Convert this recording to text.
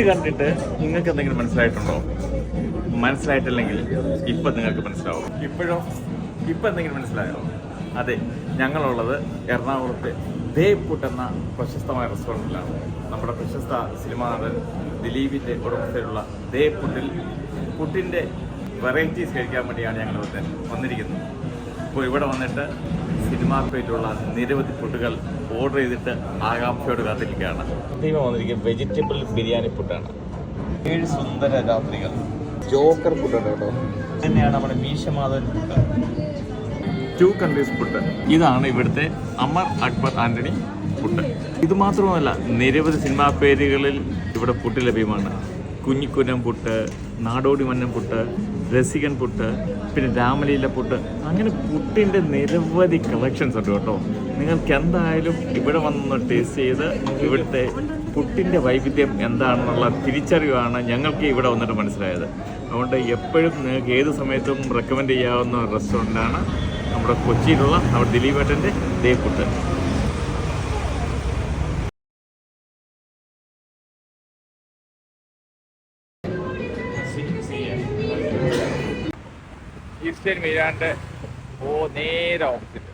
ഇത് കണ്ടിട്ട് നിങ്ങൾക്ക് എന്തെങ്കിലും മനസ്സിലായിട്ടുണ്ടോ? മനസ്സിലായിട്ടില്ലെങ്കിൽ ഇപ്പൊ നിങ്ങൾക്ക് മനസ്സിലാവും. ഇപ്പോഴോ? ഇപ്പൊ എന്തെങ്കിലും മനസ്സിലായോ? അതെ ഞങ്ങളുള്ളത് എറണാകുളത്തെ ദേവ്പുട്ട് എന്ന പ്രശസ്തമായ റെസ്റ്റോറന്റിലാണ് നമ്മുടെ പ്രശസ്ത സിനിമാ നടൻ ദിലീപിന്റെ ഉടമസ്ഥയിലുള്ള ദേപ്പുട്ടിൽ പുട്ടിന്റെ വെറൈറ്റീസ് കഴിക്കാൻ വേണ്ടിയാണ് ഞങ്ങൾ ഇവിടെ വന്നിരിക്കുന്നത്. അപ്പോൾ ഇവിടെ വന്നിട്ട് സിനിമാ പേറ്റുള്ള നിരവധി ഫുഡുകൾ ഓർഡർ ചെയ്തിട്ട് ആകാംക്ഷയോട് കാത്തിരിക്കുകയാണ്. ദൈവം വന്നിരിക്കുന്നത് വെജിറ്റബിൾ ബിരിയാണി ഫുഡാണ് ഏഴ് സുന്ദര രാത്രികൾ. ജോക്കർ ഫുഡാണ് കേട്ടോ. തന്നെയാണ് നമ്മുടെ Meeshamadhavan food two countries food ഇതാണ് ഇവിടുത്തെ അമർ അക്ബർ ആന്റണി ഫുഡ് ഇത് മാത്രമല്ല നിരവധി സിനിമാ പേരുകളിൽ ഇവിടെ ഫുഡ് ലഭ്യമാണ്. കുഞ്ഞിക്കുരം പുട്ട് നാടോടി മഞ്ഞം പുട്ട് രസികൻ പുട്ട് പിന്നെ രാമലീല പുട്ട്. അങ്ങനെ പുട്ടിന്റെ നിരവധി കളക്ഷൻസ് ഉണ്ട് കേട്ടോ. നിങ്ങൾക്ക് എന്തായാലും ഇവിടെ വന്നൊന്ന് ടേസ്റ്റ് ചെയ്ത് ഇവിടുത്തെ പുട്ടിന്റെ വൈവിധ്യം എന്താണെന്നുള്ള തിരിച്ചറിവാണ് ഞങ്ങൾക്ക് ഇവിടെ വന്നിട്ട് മനസ്സിലായത്. അതുകൊണ്ട് എപ്പോഴും നിങ്ങൾക്ക് ഏത് സമയത്തും റെക്കമെൻഡ് ചെയ്യാവുന്ന റെസ്റ്റോറന്റാണ് നമ്മുടെ കൊച്ചിയിലുള്ള നമ്മുടെ ദിലീപേട്ടന്റെ ദേ ഫുഡ് ഈസ്റ്റേൺ മീരാണ്ട് ഓ നേരെ ഓപ്പോസിറ്റ്